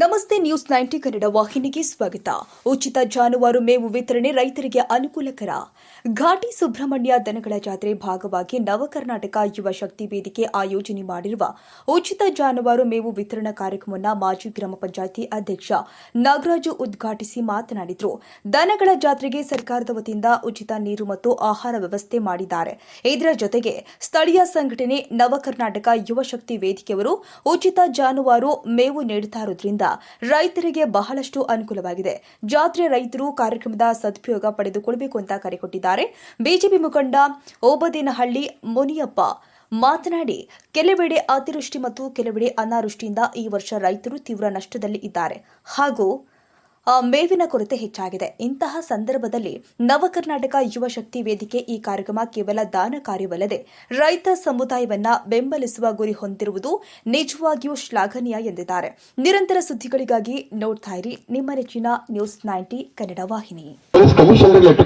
ನಮಸ್ತೆ news ninety Kannada ವಾಹಿನಿಗೆ ಸ್ವಾಗತ. ಉಚಿತ ಜಾನುವಾರು ಮೇವು ವಿತರಣೆ ರೈತರಿಗೆ ಅನುಕೂಲಕರ. ಘಾಟಿ ಸುಬ್ರಹ್ಮಣ್ಯ ದನಗಳ ಜಾತ್ರೆ ಭಾಗವಾಗಿ ನವಕರ್ನಾಟಕ ಯುವ ಶಕ್ತಿ ವೇದಿಕೆ ಆಯೋಜನೆ ಮಾಡಿರುವ ಉಚಿತ ಜಾನುವಾರು ಮೇವು ವಿತರಣಾ ಕಾರ್ಯಕ್ರಮವನ್ನು ಮಾಜಿ ಗ್ರಾಮ ಪಂಚಾಯಿತಿ ಅಧ್ಯಕ್ಷ ನಾಗರಾಜು ಉದ್ಘಾಟಿಸಿ ಮಾತನಾಡಿದರು. ದನಗಳ ಜಾತ್ರೆಗೆ ಸರ್ಕಾರದ ವತಿಯಿಂದ ಉಚಿತ ನೀರು ಮತ್ತು ಆಹಾರ ವ್ಯವಸ್ಥೆ ಮಾಡಿದ್ದಾರೆ. ಇದರ ಜೊತೆಗೆ ಸ್ಥಳೀಯ ಸಂಘಟನೆ ನವಕರ್ನಾಟಕ ಯುವ ಶಕ್ತಿ ವೇದಿಕೆಯವರು ಉಚಿತ ಜಾನುವಾರು ಮೇವು ನೀಡುತ್ತಾ ರೈತರಿಗೆ ಬಹಳಷ್ಟು ಅನುಕೂಲವಾಗಿದೆ. ಜಾತ್ರೆ ರೈತರು ಕಾರ್ಯಕ್ರಮದ ಸದುಪಯೋಗ ಪಡೆದುಕೊಳ್ಳಬೇಕು ಅಂತ ಕರೆ ಕೊಟ್ಟಿದ್ದಾರೆ. ಬಿಜೆಪಿ ಮುಖಂಡ ಓಬದೇನಹಳ್ಳಿ ಮುನಿಯಪ್ಪ ಮಾತನಾಡಿ, ಕೆಲವೆಡೆ ಅತಿವೃಷ್ಟಿ ಮತ್ತು ಕೆಲವೆಡೆ ಅನಾವೃಷ್ಟಿಯಿಂದ ಈ ವರ್ಷ ರೈತರು ತೀವ್ರ ನಷ್ಟದಲ್ಲಿ ಇದ್ದಾರೆ ಹಾಗೂ ಮೇವಿನ ಕೊರತೆ ಹೆಚ್ಚಾಗಿದೆ. ಇಂತಹ ಸಂದರ್ಭದಲ್ಲಿ ನವಕರ್ನಾಟಕ ಯುವ ಶಕ್ತಿ ವೇದಿಕೆ ಈ ಕಾರ್ಯಕ್ರಮ ಕೇವಲ ದಾನ ಕಾರ್ಯವಲ್ಲದೆ ರೈತ ಸಮುದಾಯವನ್ನ ಬೆಂಬಲಿಸುವ ಗುರಿ ಹೊಂದಿರುವುದು ನಿಜವಾಗಿಯೂ ಶ್ಲಾಘನೀಯ ಎಂದಿದ್ದಾರೆ. ನಿರಂತರ ಸುದ್ದಿಗಳಿಗಾಗಿ ನೋಡ್ತಾ ಇರಿ ನಿಮ್ಮ ನೆಚ್ಚಿನ ನ್ಯೂಸ್ ನೈಂಟಿ ಕನ್ನಡ ವಾಹಿನಿ.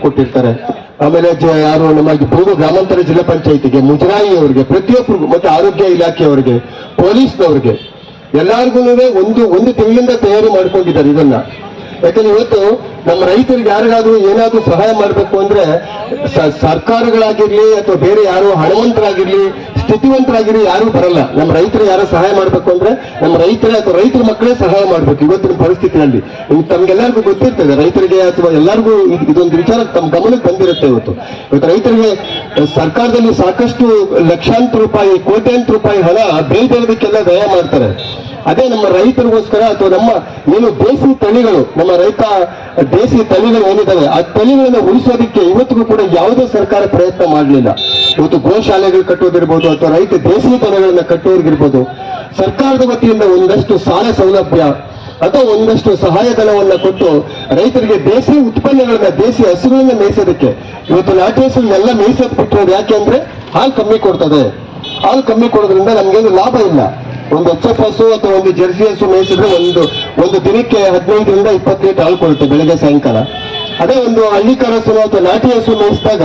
ಕೊಟ್ಟಿರ್ತಾರೆ. ಆಮೇಲೆ ಯಾರು ಪೂರ್ವ ಗ್ರಾಮಾಂತರ ಜಿಲ್ಲಾ ಪಂಚಾಯತಿಗೆ ಮುಜರಾಯಿ ಅವರಿಗೆ ಪ್ರತಿಯೊಬ್ಬರಿಗೂ ಮತ್ತೆ ಆರೋಗ್ಯ ಇಲಾಖೆಯವರಿಗೆ ಪೊಲೀಸ್ನವರಿಗೆ ಎಲ್ಲಾರ್ಗು ಒಂದು ಒಂದು ತಿಂಗಳಿಂದ ತಯಾರಿ ಮಾಡ್ಕೊಂಡಿದ್ದಾರೆ ಇದನ್ನ. ಯಾಕಂದ್ರೆ ಇವತ್ತು ನಮ್ಮ ರೈತರಿಗೆ ಯಾರಿಗಾದ್ರೂ ಏನಾದ್ರೂ ಸಹಾಯ ಮಾಡಬೇಕು ಅಂದ್ರೆ ಸರ್ಕಾರಗಳಾಗಿರ್ಲಿ ಅಥವಾ ಬೇರೆ ಯಾರು ಹಣವಂತರಾಗಿರ್ಲಿ, ಸ್ಥಿತಿವಂತರಾಗಿರ್ಲಿ ಯಾರು ಬರಲ್ಲ. ನಮ್ಮ ರೈತರು ಯಾರು ಸಹಾಯ ಮಾಡಬೇಕು ಅಂದ್ರೆ ನಮ್ಮ ರೈತರೇ ಅಥವಾ ರೈತರ ಮಕ್ಕಳೇ ಸಹಾಯ ಮಾಡಬೇಕು ಇವತ್ತಿನ ಪರಿಸ್ಥಿತಿನಲ್ಲಿ. ಇನ್ನು ತಮ್ಗೆಲ್ಲರಿಗೂ ಗೊತ್ತಿರ್ತದೆ, ರೈತರಿಗೆ ಅಥವಾ ಎಲ್ಲರಿಗೂ ಇದ್- ಇದೊಂದು ವಿಚಾರ ತಮ್ಮ ಗಮನಕ್ಕೆ ಬಂದಿರುತ್ತೆ ಇವತ್ತು. ಇವತ್ತು ರೈತರಿಗೆ ಸರ್ಕಾರದಲ್ಲಿ ಸಾಕಷ್ಟು ಲಕ್ಷಾಂತರ ರೂಪಾಯಿ, ಕೋಟ್ಯಾಂತರ ರೂಪಾಯಿ ಹಣ ಬೇರೆ ಬೇರೆದಕ್ಕೆಲ್ಲ ದಯ ಮಾಡ್ತಾರೆ. ಅದೇ ನಮ್ಮ ರೈತರಿಗೋಸ್ಕರ ಅಥವಾ ನಮ್ಮ ಏನು ದೇಸಿ ತಳಿಗಳು, ನಮ್ಮ ರೈತ ದೇಸಿ ತಳಿಗಳು ಏನಿದ್ದಾವೆ, ಆ ತಳಿಗಳನ್ನ ಉಳಿಸೋದಕ್ಕೆ ಇವತ್ತಿಗೂ ಕೂಡ ಯಾವುದೇ ಸರ್ಕಾರ ಪ್ರಯತ್ನ ಮಾಡಲಿಲ್ಲ. ಇವತ್ತು ಗೋಶಾಲೆಗಳು ಕಟ್ಟೋದಿರ್ಬೋದು ಅಥವಾ ರೈತ ದೇಸಿ ತಳಿಗಳನ್ನ ಕಟ್ಟೋರ್ಗಿರ್ಬೋದು, ಸರ್ಕಾರದ ವತಿಯಿಂದ ಒಂದಷ್ಟು ಸಾಲ ಸೌಲಭ್ಯ ಅಥವಾ ಒಂದಷ್ಟು ಸಹಾಯಧನವನ್ನ ಕೊಟ್ಟು ರೈತರಿಗೆ ದೇಸಿ ಉತ್ಪನ್ನಗಳನ್ನ, ದೇಸಿ ಹಸುಗಳನ್ನ ಮೇಯಿಸೋದಕ್ಕೆ. ಇವತ್ತು ನಾಟಿ ಹಸುಗಳನ್ನೆಲ್ಲ ಮೇಯಿಸೋದ್ ಬಿಟ್ಟು ಯಾಕೆ ಅಂದ್ರೆ ಹಾಲು ಕಮ್ಮಿ ಕೊಡ್ತದೆ. ಹಾಲು ಕಮ್ಮಿ ಕೊಡೋದ್ರಿಂದ ನಮ್ಗೇನು ಲಾಭ ಇಲ್ಲ. ಒಂದು ಎಚ್ ಎಫ್ ಹಸು ಅಥವಾ ಒಂದು ಜರ್ಸಿ ಹಸು ಮೇಯಿಸಿದ್ರೆ ಒಂದು ಒಂದು ದಿನಕ್ಕೆ ಹದಿನೈದರಿಂದ ಇಪ್ಪತ್ತು ಲೀಟರ್ ಹಾಲು ಕೊಡುತ್ತೆ ಬೆಳಗ್ಗೆ, ಸಾಯಂಕಾಲ. ಅದೇ ಒಂದು ಹಳ್ಳಿ ಹಸು ಅಥವಾ ನಾಟಿ ಹಸು ಮೇಯಿಸಿದಾಗ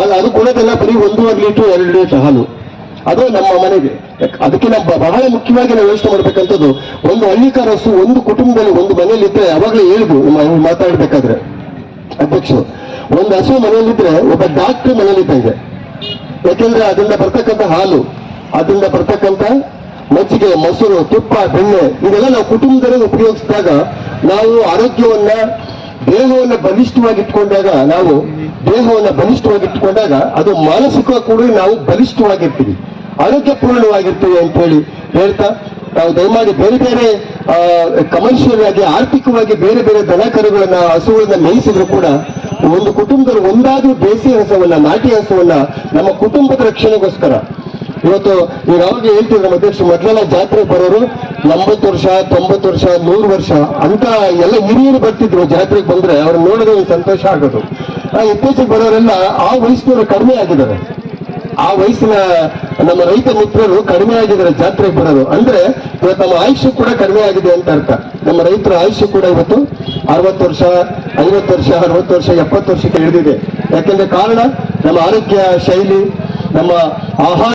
ಅದು ಅದು ಕೊಡೋದೆಲ್ಲ ಬರೀ ಒಂದೂವರೆ ಲೀಟರ್, ಎರಡು ಲೀಟರ್ ಹಾಲು. ಅದು ನಮ್ಮ ಮನೆಗೆ. ಅದಕ್ಕೆ ನಾವು ಬಹಳ ಮುಖ್ಯವಾಗಿ ನಾವು ಯೋಚನೆ ಮಾಡ್ಬೇಕಂತದ್ದು, ಒಂದು ಹಳ್ಳಿಕಾರ ಹಸು ಒಂದು ಕುಟುಂಬದಲ್ಲಿ ಒಂದು ಮನೆಯಲ್ಲಿ ಇದ್ರೆ ಅವಾಗಲೇ ಹೇಳಿದ್ವು ನಮ್ಮ ಮಾತಾಡ್ಬೇಕಾದ್ರೆ. ಅಧ್ಯಕ್ಷರು, ಒಂದು ಹಸು ಮನೆಯಲ್ಲಿದ್ರೆ ಒಬ್ಬ ಡಾಕ್ಟರ್ ಮನೆಯಲ್ಲಿದ್ದಂಗೆ. ಯಾಕೆಂದ್ರೆ ಅದರಿಂದ ಬರ್ತಕ್ಕಂಥ ಹಾಲು, ಅದರಿಂದ ಬರ್ತಕ್ಕಂಥ ಮಜ್ಜಿಗೆ, ಮೊಸರು, ತುಪ್ಪ, ಬೆಣ್ಣೆ ಇವೆಲ್ಲ ನಾವು ಕುಟುಂಬದಲ್ಲಿ ಉಪಯೋಗಿಸಿದಾಗ ನಾವು ಆರೋಗ್ಯವನ್ನ, ದೇಹವನ್ನ ಬಲಿಷ್ಠವಾಗಿಟ್ಕೊಂಡಾಗ, ನಾವು ದೇಹವನ್ನ ಬಲಿಷ್ಠವಾಗಿಟ್ಕೊಂಡಾಗ ಅದು ಮಾನಸಿಕ ಕೂಡ ನಾವು ಬಲಿಷ್ಠವಾಗಿರ್ತೀವಿ. ಆರೋಗ್ಯಪೂರ್ಣವಾಗಿರ್ತೀವಿ ಅಂತ ಹೇಳಿ ಹೇಳ್ತಾ, ನಾವು ದಯಮಾಡಿ ಬೇರೆ ಬೇರೆ ಕಮರ್ಷಿಯಲ್ ಆಗಿ, ಆರ್ಥಿಕವಾಗಿ ಬೇರೆ ಬೇರೆ ದನ ಕರುಗಳನ್ನ ಹಸುಗಳನ್ನ ಮೇಯಿಸಿದ್ರು ಕೂಡ ಒಂದು ಕುಟುಂಬದ ಒಂದಾದ್ರೂ ದೇಸಿ ಹಸವನ್ನ, ನಾಟಿ ಹಸುವನ್ನ ನಮ್ಮ ಕುಟುಂಬದ ರಕ್ಷಣೆಗೋಸ್ಕರ ಇವತ್ತು ನೀವು ಅವ್ರಿಗೆ ಹೇಳ್ತಿದ್ರು ನಮ್ಮ ಅಧ್ಯಕ್ಷ ಮೊದಲೆಲ್ಲ ಜಾತ್ರೆ ಬರೋರು ಎಂಬತ್ತು ವರ್ಷ, ತೊಂಬತ್ತು ವರ್ಷ, ನೂರು ವರ್ಷ ಅಂತ ಎಲ್ಲ ಹಿರಿಯರು ಬರ್ತಿದ್ರು ಜಾತ್ರೆಗೆ ಬಂದ್ರೆ ಅವ್ರು ನೋಡಿದ್ರೆ ಸಂತೋಷ ಆಗೋದು. ಆ, ಇತ್ತೀಚೆಗೆ ಬರೋರೆಲ್ಲ ಆ ವಯಸ್ಸಿನವರು ಕಡಿಮೆ ಆಗಿದ್ದಾರೆ. ಆ ವಯಸ್ಸಿನ ನಮ್ಮ ರೈತ ಮಿತ್ರರು ಕಡಿಮೆ ಆಗಿದ್ದಾರೆ ಜಾತ್ರೆಗೆ ಬರೋದು ಅಂದ್ರೆ ಇವತ್ತು ನಮ್ಮ ಆಯುಷ್ಯ ಕೂಡ ಕಡಿಮೆ ಆಗಿದೆ ಅಂತ ಅರ್ಥ. ನಮ್ಮ ರೈತರ ಆಯುಷ್ಯ ಕೂಡ ಇವತ್ತು ಅರವತ್ತು ವರ್ಷ, ಐವತ್ತು ವರ್ಷ, ಅರವತ್ತು ವರ್ಷ, ಎಪ್ಪತ್ತು ವರ್ಷಕ್ಕೆ ಹಿಡಿದಿದೆ ಯಾಕೆಂದ್ರೆ ಕಾರಣ ನಮ್ಮ ಆರೋಗ್ಯ ಶೈಲಿ, ನಮ್ಮ ಆಹಾರ